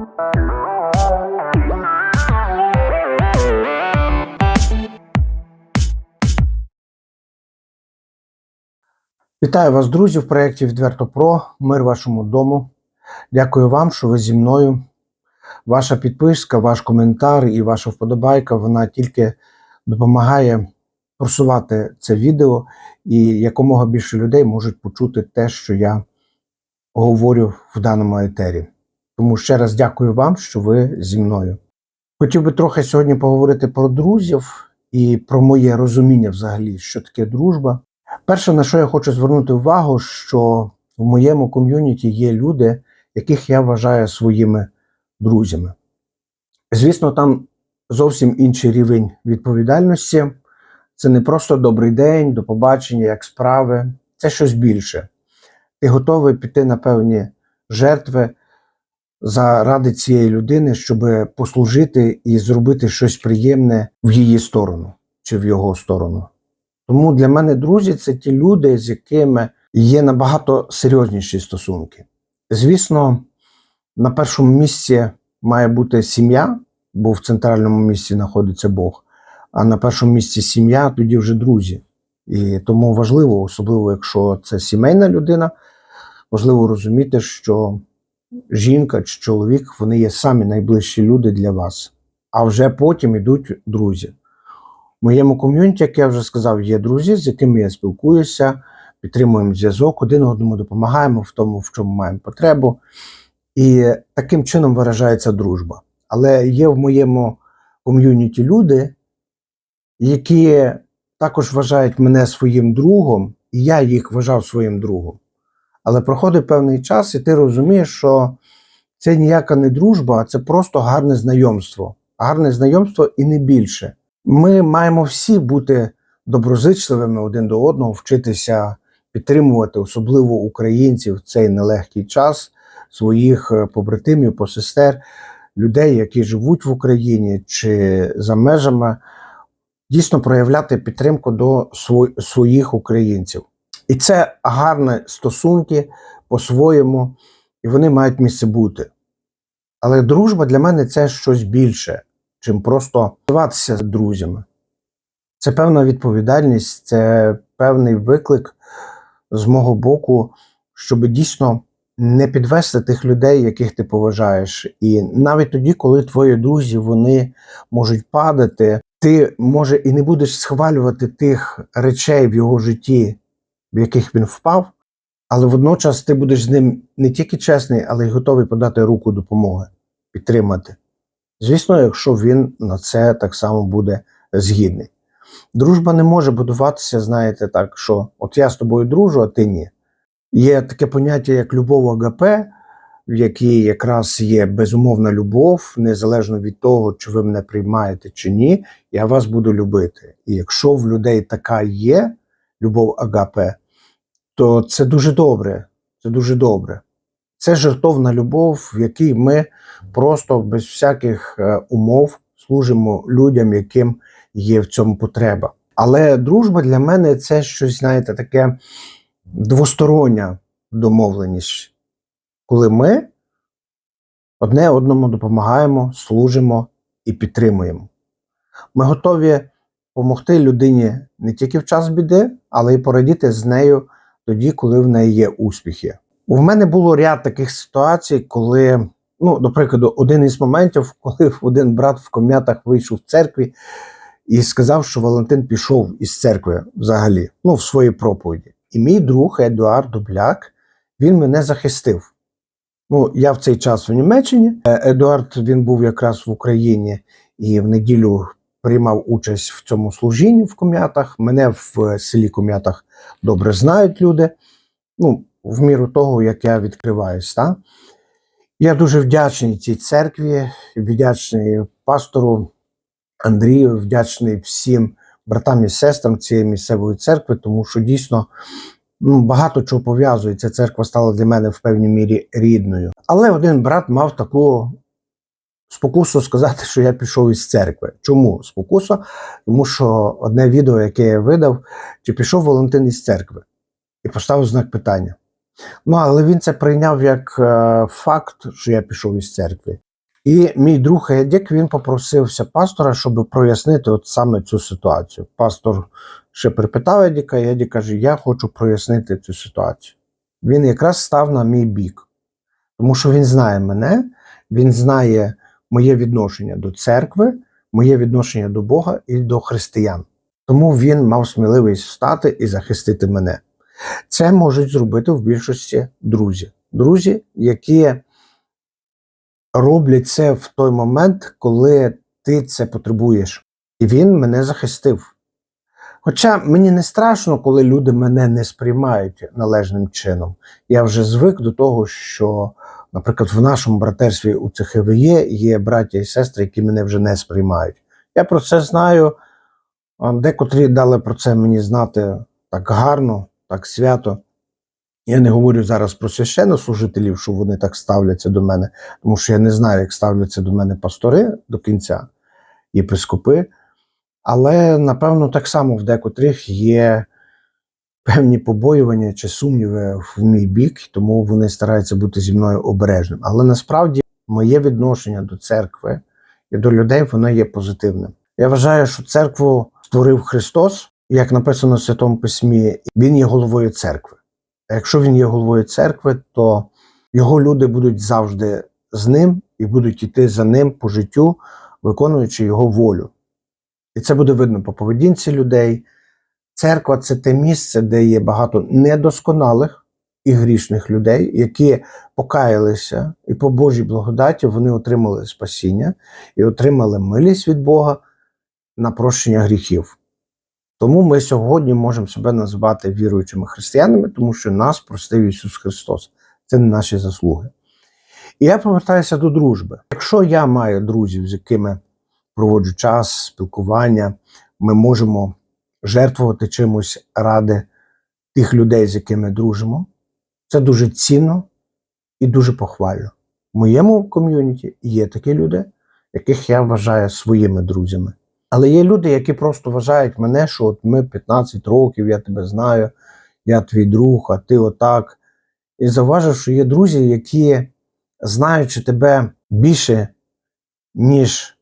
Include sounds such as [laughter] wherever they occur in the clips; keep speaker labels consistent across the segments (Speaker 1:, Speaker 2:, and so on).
Speaker 1: Вітаю вас, друзі, в проєкті Відверто Про. Мир вашому дому. Дякую вам, що ви зі мною. Ваша підписка, ваш коментар і ваша вподобайка вона тільки допомагає просувати це відео, і якомога більше людей можуть почути те, що я говорю в даному етері. Тому ще раз дякую вам, що ви зі мною. Хотів би трохи сьогодні поговорити про друзів і про моє розуміння взагалі, що таке дружба. Перше, на що я хочу звернути увагу, що в моєму ком'юніті є люди, яких я вважаю своїми друзями. Звісно, там зовсім інший рівень відповідальності. Це не просто добрий день, до побачення, як справи. Це щось більше. Ти готовий піти на певні жертви заради цієї людини, щоб послужити і зробити щось приємне в її сторону чи в його сторону. Тому для мене друзі це ті люди, з якими є набагато серйозніші стосунки. Звісно, на першому місці має бути сім'я, бо в центральному місці знаходиться Бог. А на першому місці сім'я, тоді вже друзі. І тому важливо, особливо якщо це сімейна людина, важливо розуміти, що жінка чи чоловік вони є самі найближчі люди для вас. А вже потім йдуть друзі. В моєму ком'юніті, як я вже сказав, є друзі, з якими я спілкуюся, підтримуємо зв'язок, один одному допомагаємо в тому, в чому маємо потребу. І таким чином виражається дружба. Але є в моєму ком'юніті люди, які також вважають мене своїм другом, і я їх вважав своїм другом. Але проходить певний час, і ти розумієш, що це ніяка не дружба, а це просто гарне знайомство. Гарне знайомство і не більше. Ми маємо всі бути доброзичливими один до одного, вчитися підтримувати, особливо українців в цей нелегкий час, своїх е, побратимів, посестер, людей, які живуть в Україні чи за межами, дійсно проявляти підтримку до своїх українців. І це гарні стосунки по-своєму, і вони мають місце бути. Але дружба для мене це щось більше чим просто здаватися друзями. Це певна відповідальність, це певний виклик з мого боку, щоб дійсно не підвести тих людей, яких ти поважаєш. І навіть тоді, коли твої друзі вони можуть падати, ти може і не будеш схвалювати тих речей в його житті, в яких він впав, але водночас ти будеш з ним не тільки чесний, але й готовий подати руку допомоги, підтримати. Звісно, якщо він на це так само буде згідний. Дружба не може будуватися, знаєте, так, що от я з тобою дружу, а ти ні. Є таке поняття, як любов АГП, в якій якраз є безумовна любов, незалежно від того, чи ви мене приймаєте чи ні, я вас буду любити. І якщо в людей така є любов АГП, то це дуже добре. Це дуже добре. Це жертовна любов, в якій ми просто без всяких е, умов служимо людям, яким є в цьому потреба. Але дружба для мене це щось, знаєте, таке двостороння домовленість, коли ми одне одному допомагаємо, служимо і підтримуємо. Ми готові допомогти людині не тільки в час біди, але й порадіти з нею тоді, коли в неї є успіхи. У мене було ряд таких ситуацій, коли, ну, до прикладу, один із моментів, [laughs] коли один брат в ком'ятах вийшов з церкві і сказав, що Валентин пішов із церкви взагалі, ну, в своїй проповіді. І мій друг Едуард Дубляк, він мене захистив. Ну, я в цей час в Німеччині. Е, Едуард він був якраз в Україні і в неділю приймав участь в цьому служінні в ком'ятах. Мене в селі ком'ятах добре знають люди. Ну, в міру того, як я відкриваюсь. Та? Я дуже вдячний цій церкві, вдячний пастору Андрію, вдячний всім братам і сестрам цієї місцевої церкви, тому що дійсно ну, багато чого пов'язує. Ця церква стала для мене в певній мірі рідною. Але один брат мав таку спокусу сказати, що я пішов із церкви. Чому спокуса? Тому що одне відео, яке я видав, чи пішов Валентин із церкви, і поставив знак питання. Ну, але він це прийняв як е, факт, що я пішов із церкви. І мій друг Едік він попросився пастора, щоб прояснити от саме цю ситуацію. Пастор ще припитав Едіка, і Едік каже: Я хочу прояснити цю ситуацію. Він якраз став на мій бік, тому що він знає мене, він знає моє відношення до церкви, моє відношення до Бога і до християн. Тому він мав сміливість встати і захистити мене. Це можуть зробити в більшості друзі. Друзі, які роблять це в той момент, коли ти це потребуєш. І він мене захистив. Хоча мені не страшно, коли люди мене не сприймають належним чином. Я вже звик до того, що, наприклад, в нашому братерстві у ЦХВЄ є браття і сестри, які мене вже не сприймають. Я про це знаю. Декотрі дали про це мені знати так гарно, так свято. Я не говорю зараз про священнослужителів, що вони так ставляться до мене, тому що я не знаю, як ставляться до мене пастори до кінця, єпископи. Але, напевно, так само в декотрих є певні побоювання чи сумніви в мій бік, тому вони стараються бути зі мною обережним. Але насправді моє відношення до церкви і до людей воно є позитивним. Я вважаю, що церкву створив Христос, як написано в Святому Письмі, Він є головою церкви. А якщо він є головою церкви, то його люди будуть завжди з ним і будуть йти за ним по життю, виконуючи його волю. І це буде видно по поведінці людей. Церква це те місце, де є багато недосконалих і грішних людей, які покаялися, і по Божій благодаті вони отримали спасіння і отримали милість від Бога на прощення гріхів. Тому ми сьогодні можемо себе назвати віруючими християнами, тому що нас простив Ісус Христос. Це не наші заслуги. І я повертаюся до дружби. Якщо я маю друзів, з якими проводжу час, спілкування, ми можемо жертвувати чимось ради тих людей, з якими дружимо. Це дуже цінно і дуже похвально. В моєму ком'юніті є такі люди, яких я вважаю своїми друзями. Але є люди, які просто вважають мене, що от ми 15 років, я тебе знаю, я твій друг, а ти отак. І зауважив, що є друзі, які, знаючи тебе більше, ніж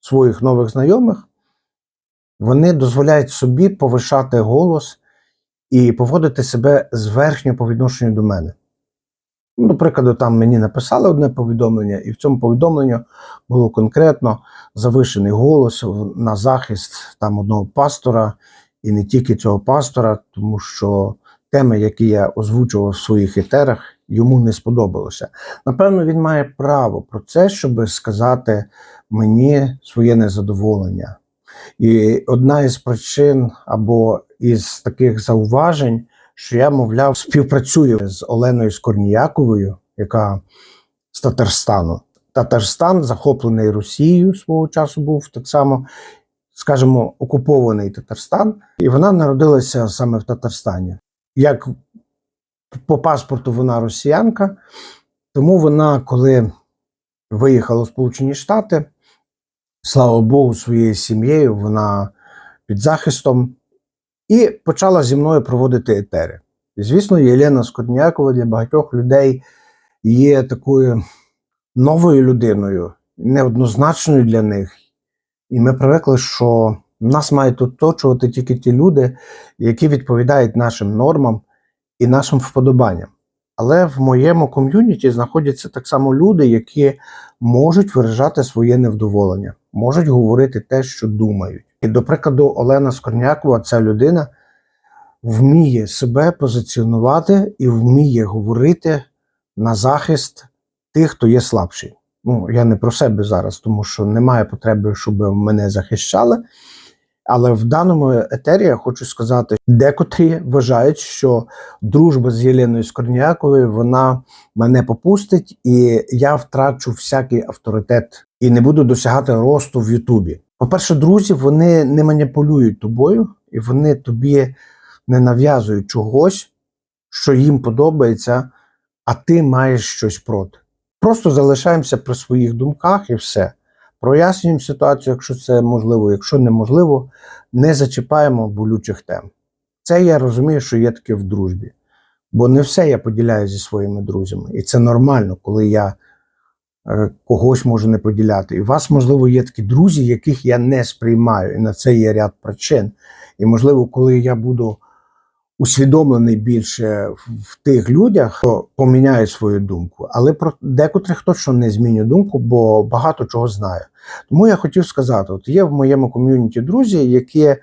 Speaker 1: своїх нових знайомих, вони дозволяють собі повишати голос і поводити себе зверхньо по відношенню до мене. Ну, До прикладу, там мені написали одне повідомлення, і в цьому повідомленні було конкретно завишений голос на захист там одного пастора, і не тільки цього пастора, тому що теми, які я озвучував в своїх етерах, йому не сподобалося. Напевно, він має право про це, щоб сказати мені своє незадоволення. І одна із причин або із таких зауважень, що я, мовляв, співпрацюю з Оленою Скорніяковою, яка з Татарстану. Татарстан, захоплений Росією свого часу, був так само, скажімо, окупований Татарстан, і вона народилася саме в Татарстані. Як по паспорту вона росіянка, тому вона, коли виїхала в Сполучені Штати, слава Богу, своєю сім'єю, вона під захистом, і почала зі мною проводити етери. Звісно, Єлена Скотнякова для багатьох людей є такою новою людиною, неоднозначною для них. І ми привикли, що нас мають оточувати тільки ті люди, які відповідають нашим нормам і нашим вподобанням. Але в моєму ком'юніті знаходяться так само люди, які можуть виражати своє невдоволення, можуть говорити те, що думають. І, до прикладу, Олена Скорнякова, ця людина вміє себе позиціонувати і вміє говорити на захист тих, хто є слабший. Ну, я не про себе зараз, тому що немає потреби, щоб мене захищали. Але в даному етері я хочу сказати, декотрі вважають, що дружба з Єленою Скорняковою вона мене попустить, і я втрачу всякий авторитет і не буду досягати росту в Ютубі. По-перше, друзі, вони не маніпулюють тобою, і вони тобі не нав'язують чогось, що їм подобається, а ти маєш щось проти. Просто залишаємося при своїх думках і все. Прояснюємо ситуацію, якщо це можливо, якщо неможливо, не зачіпаємо болючих тем. Це я розумію, що є таке в дружбі. Бо не все я поділяю зі своїми друзями. І це нормально, коли я е, когось можу не поділяти. І у вас, можливо, є такі друзі, яких я не сприймаю. І на це є ряд причин. І, можливо, коли я буду усвідомлений більше в, тих людях, то поміняю свою думку. Але про декотрих точно не зміню думку, бо багато чого знаю. Тому я хотів сказати: от є в моєму ком'юніті друзі, які,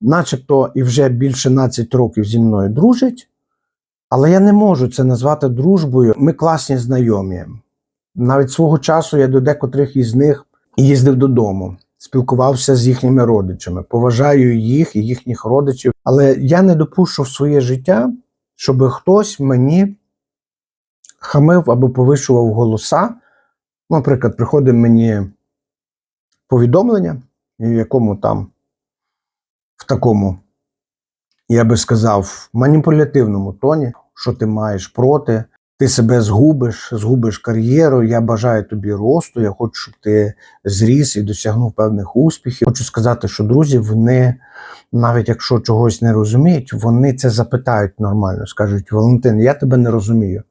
Speaker 1: начебто, і вже більше 12 років зі мною дружать, але я не можу це назвати дружбою. Ми класні знайомі. Навіть свого часу я до декотрих із них їздив додому, спілкувався з їхніми родичами, поважаю їх і їхніх родичів. Але я не допущу в своє життя, щоб хтось мені хамив або повищував голоса. Наприклад, приходить мені повідомлення, в якому там в такому, я би сказав, маніпулятивному тоні, що ти маєш проти, ти себе згубиш, згубиш кар'єру. Я бажаю тобі росту. Я хочу, щоб ти зріс і досягнув певних успіхів. Хочу сказати, що друзі, вони, навіть якщо чогось не розуміють, вони це запитають нормально. Скажуть: Валентин, я тебе не розумію.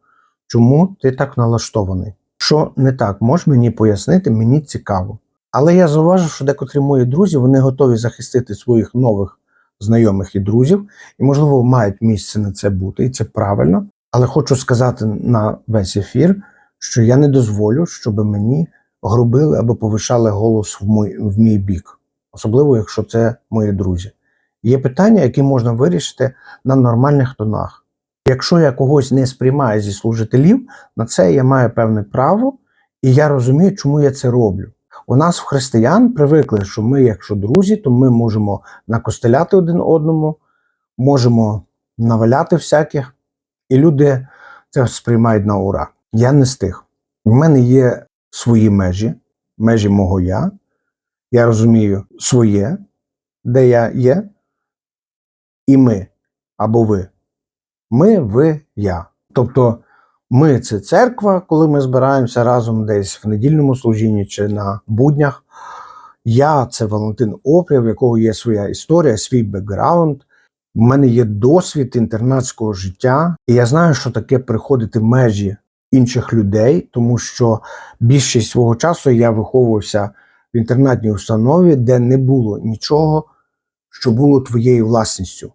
Speaker 1: Чому ти так налаштований? Що не так, можеш мені пояснити, мені цікаво. Але я зауважив, що декотрі мої друзі вони готові захистити своїх нових знайомих і друзів, і, можливо, мають місце на це бути, і це правильно. Але хочу сказати на весь ефір, що я не дозволю, щоб мені грубили або повишали голос в мій, в мій бік, особливо якщо це мої друзі. Є питання, які можна вирішити на нормальних тонах. Якщо я когось не сприймаю зі служителів, на це я маю певне право, і я розумію, чому я це роблю. У нас в християн привикли, що ми, якщо друзі, то ми можемо накостеляти один одному, можемо наваляти всяких, і люди це сприймають на ура. Я не з тих. У мене є свої межі, межі мого я. Я розумію своє, де я є, і ми або ви. Ми, ви, я. Тобто ми це церква, коли ми збираємося разом десь в недільному служінні чи на буднях. Я це Валентин Опря, в якого є своя історія, свій бекграунд. У мене є досвід інтернатського життя, і я знаю, що таке приходити в межі інших людей, тому що більшість свого часу я виховувався в інтернатній установі, де не було нічого, що було твоєю власністю.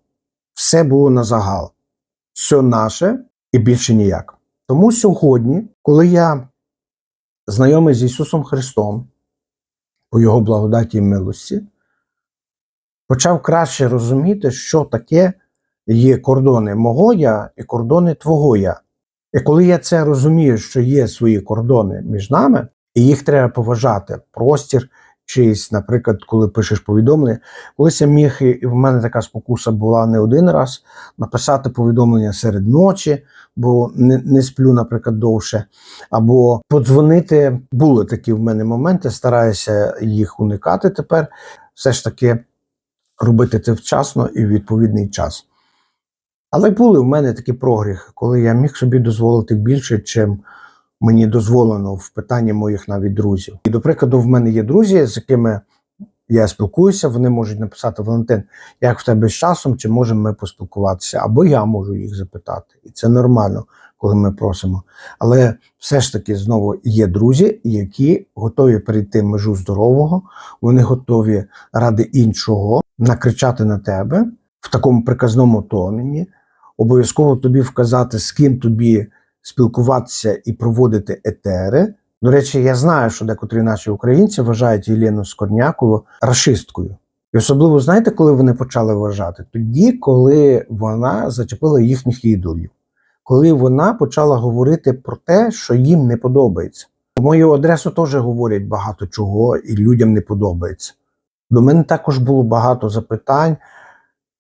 Speaker 1: Все було на загал. Все наше і більше ніяк. Тому сьогодні, коли я знайомий з Ісусом Христом по Його благодаті і милості, почав краще розуміти, що таке є кордони мого я і кордони твого я. І коли я це розумію, що є свої кордони між нами, і їх треба поважати, простір чийсь, наприклад, коли пишеш повідомлення, колись я міг, і в мене така спокуса була не один раз, написати повідомлення серед ночі, бо не, не сплю, наприклад, довше, або подзвонити. Були такі в мене моменти, стараюся їх уникати тепер. Все ж таки робити це вчасно і в відповідний час. Але були в мене такі прогріхи, коли я міг собі дозволити більше, чим мені дозволено в питанні моїх навіть друзів. І, до прикладу, в мене є друзі, з якими я спілкуюся, вони можуть написати Валентин, як в тебе з часом, чи можемо ми поспілкуватися, або я можу їх запитати. І це нормально, коли ми просимо. Але все ж таки знову є друзі, які готові перейти межу здорового, вони готові ради іншого накричати на тебе в такому приказному тоні, обов'язково тобі вказати, з ким тобі спілкуватися і проводити етери. До речі, я знаю, що декотрі наші українці вважають Єлену Скорнякову расисткою. І особливо знаєте, коли вони почали вважати? Тоді, коли вона зачепила їхніх ідолів, коли вона почала говорити про те, що їм не подобається. В мою адресу теж говорять багато чого, і людям не подобається. До мене також було багато запитань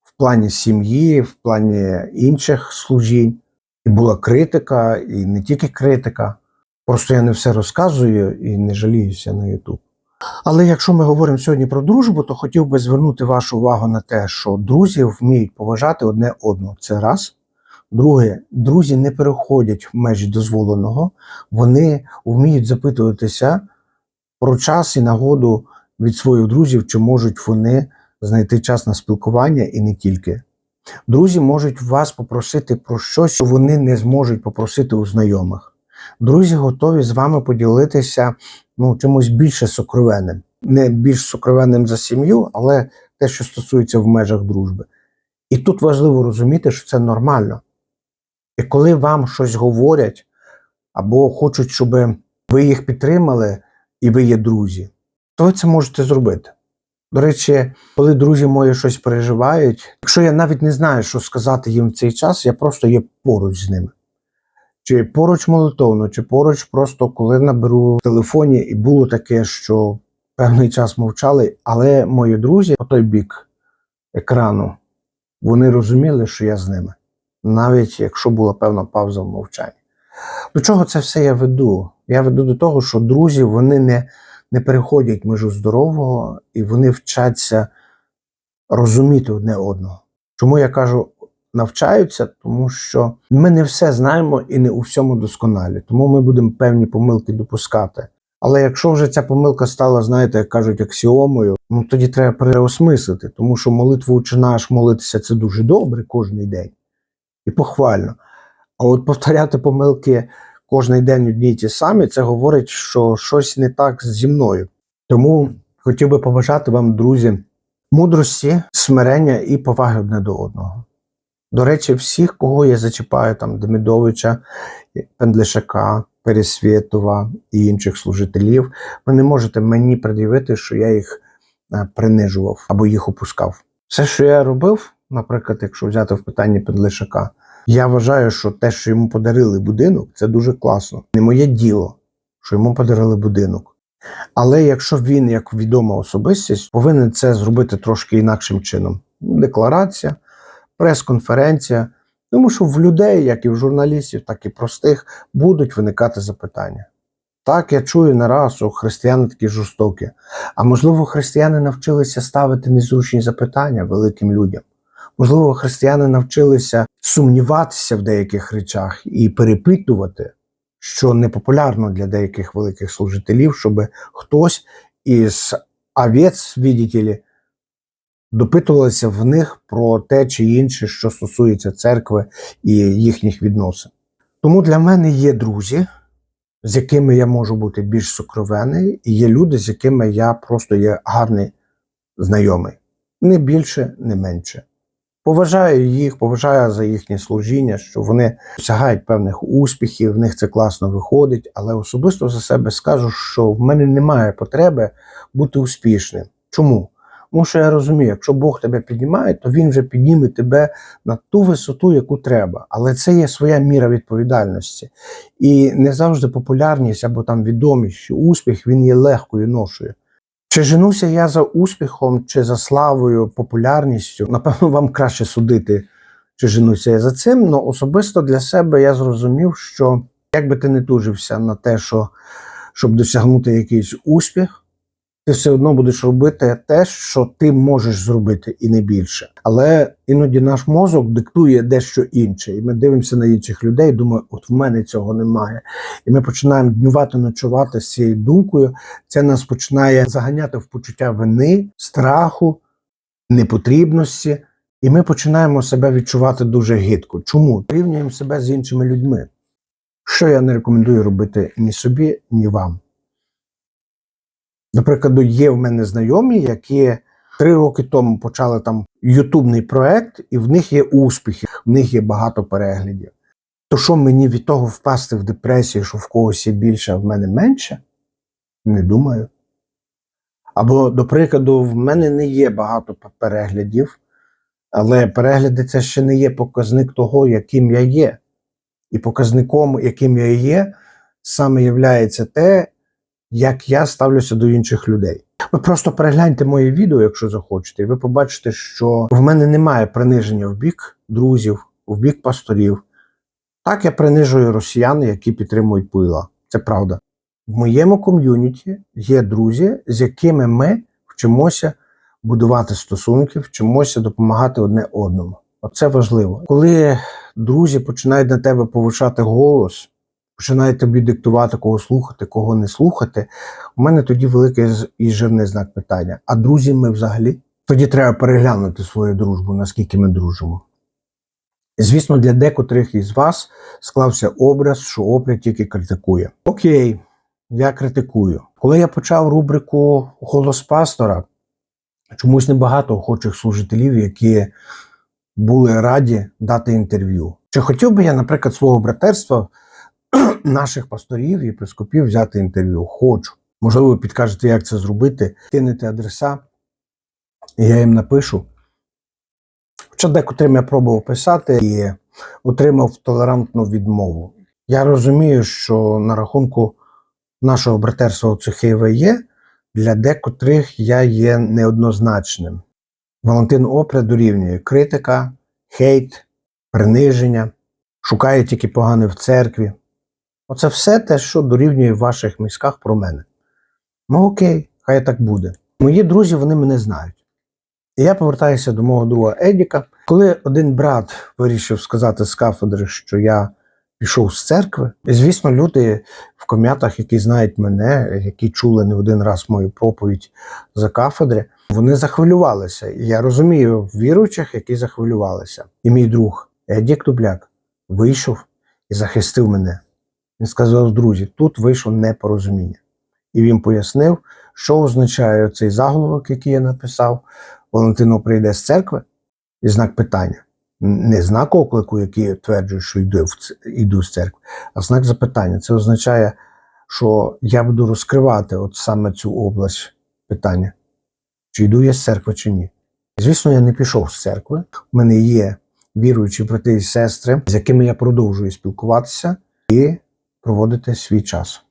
Speaker 1: в плані сім'ї, в плані інших служінь. І була критика, і не тільки критика. Просто я не все розказую і не жаліюся на Ютуб. Але якщо ми говоримо сьогодні про дружбу, то хотів би звернути вашу увагу на те, що друзі вміють поважати одне одного. Це раз. Друге, друзі не переходять в межі дозволеного, вони вміють запитуватися про час і нагоду від своїх друзів, чи можуть вони знайти час на спілкування і не тільки. Друзі можуть вас попросити про щось, що вони не зможуть попросити у знайомих. Друзі готові з вами поділитися ну, чимось більше сокровенним. Не більш сокровенним за сім'ю, але те, що стосується в межах дружби. І тут важливо розуміти, що це нормально. І коли вам щось говорять або хочуть, щоб ви їх підтримали, і ви є друзі, то ви це можете зробити. До речі, коли друзі мої щось переживають, якщо я навіть не знаю, що сказати їм в цей час, я просто є поруч з ними. Чи поруч молитовно, чи поруч просто коли наберу в телефоні, і було таке, що певний час мовчали, але мої друзі по той бік екрану, вони розуміли, що я з ними, навіть якщо була певна пауза в мовчанні. До чого це все я веду? Я веду до того, що друзі вони не, не переходять межу здорового і вони вчаться розуміти одне одного. Чому я кажу навчаються? Тому що ми не все знаємо і не у всьому досконалі, тому ми будемо певні помилки допускати. Але якщо вже ця помилка стала, знаєте, як кажуть, аксіомою, ну тоді треба переосмислити, тому що молитву «Отче наш молитися це дуже добре кожен день і похвально. А от повторяти помилки кожен день одні й ті самі, це говорить, що щось не так зі мною. Тому хотів би побажати вам, друзі, мудрості, смирення і поваги одне до одного. До речі, всіх, кого я зачіпаю, там Демидовича, Пендлишака, Пересвєтова і інших служителів, ви не можете мені пред'явити, що я їх е, принижував або їх опускав. Все, що я робив, наприклад, якщо взяти в питанні Пендлишака, я вважаю, що те, що йому подарили будинок, це дуже класно. Не моє діло, що йому подарили будинок. Але якщо він, як відома особистість, повинен це зробити трошки інакшим чином: декларація, прес-конференція. Тому що в людей, як і в журналістів, так і простих, будуть виникати запитання. Так, я чую не раз, що християни такі жорстокі. А можливо, християни навчилися ставити незручні запитання великим людям. Можливо, християни навчилися сумніватися в деяких речах і перепитувати, що непопулярно для деяких великих служителів, щоб хтось із овець, видите допитувалися в них про те чи інше, що стосується церкви і їхніх відносин. Тому для мене є друзі, з якими я можу бути більш сокровений, і є люди, з якими я просто є гарний знайомий. Не більше, не менше. Поважаю їх, поважаю за їхнє служіння, що вони досягають певних успіхів, в них це класно виходить. Але особисто за себе скажу, що в мене немає потреби бути успішним. Чому? Тому що я розумію, якщо Бог тебе піднімає, то він вже підніме тебе на ту висоту, яку треба. Але це є своя міра відповідальності. І не завжди популярність або там відомість, чи успіх він є легкою ношою. Чи женуся я за успіхом, чи за славою, популярністю? Напевно, вам краще судити, чи женуся я за цим. але особисто для себе я зрозумів, що як би ти не тужився на те, що, щоб досягнути якийсь успіх, ти все одно будеш робити те, що ти можеш зробити, і не більше. Але іноді наш мозок диктує дещо інше, і ми дивимося на інших людей. Думаємо, от в мене цього немає. І ми починаємо днювати, ночувати з цією думкою. Це нас починає заганяти в почуття вини, страху, непотрібності. І ми починаємо себе відчувати дуже гидко. Чому? Порівнюємо себе з іншими людьми. Що я не рекомендую робити ні собі, ні вам. До прикладу, є в мене знайомі, які три роки тому почали там ютубний проект, і в них є успіхи, в них є багато переглядів. То що мені від того впасти в депресію, що в когось є більше, а в мене менше? Не думаю. Або, до прикладу, в мене не є багато переглядів, але перегляди це ще не є показник того, яким я є. І показником, яким я є, саме є те, як я ставлюся до інших людей. Ви просто перегляньте моє відео, якщо захочете, і ви побачите, що в мене немає приниження в бік друзів, в бік пасторів. Так я принижую росіян, які підтримують пила. Це правда. В моєму ком'юніті є друзі, з якими ми вчимося будувати стосунки, вчимося допомагати одне одному. Оце важливо. Коли друзі починають на тебе повишати голос, починають тобі диктувати, кого слухати, кого не слухати, у мене тоді великий і жирний знак питання. А друзі ми взагалі? Тоді треба переглянути свою дружбу, наскільки ми дружимо. Звісно, для декотрих із вас склався образ, що опря тільки критикує. Окей, я критикую. Коли я почав рубрику Голос пастора, чомусь небагато охочих служителів, які були раді дати інтерв'ю. Чи хотів би я, наприклад, свого братерства, [clears throat] наших пасторів і епископів взяти інтерв'ю? Хочу. Можливо, ви підкажете, як це зробити, кинете адреса, і я їм напишу. Хоча декотрим я пробував писати і отримав толерантну відмову. Я розумію, що на рахунку нашого братерства у є, для декотрих я є неоднозначним. Валентин Опря дорівнює критика, хейт, приниження, шукає тільки погане в церкві. Оце все те, що дорівнює в ваших мізках про мене. Ну окей, хай так буде. Мої друзі, вони мене знають. І я повертаюся до мого друга Едіка. Коли один брат вирішив сказати з кафедри, що я пішов з церкви, і, звісно, люди в ком'ятах, які знають мене, які чули не один раз мою проповідь за кафедри, вони захвилювалися. І я розумію віруючих, які захвилювалися. І мій друг Едік Дубляк вийшов і захистив мене. Він сказав: друзі, тут вийшло непорозуміння. І він пояснив, що означає цей заголовок, який я написав. Валентино прийде з церкви і знак питання. Не знак оклику, який тверджує, що йду, йду з церкви, а знак запитання. Це означає, що я буду розкривати от саме цю область питання, чи йду я з церкви, чи ні. Звісно, я не пішов з церкви. У мене є віруючі брати і сестри, з якими я продовжую спілкуватися і проводити свій час.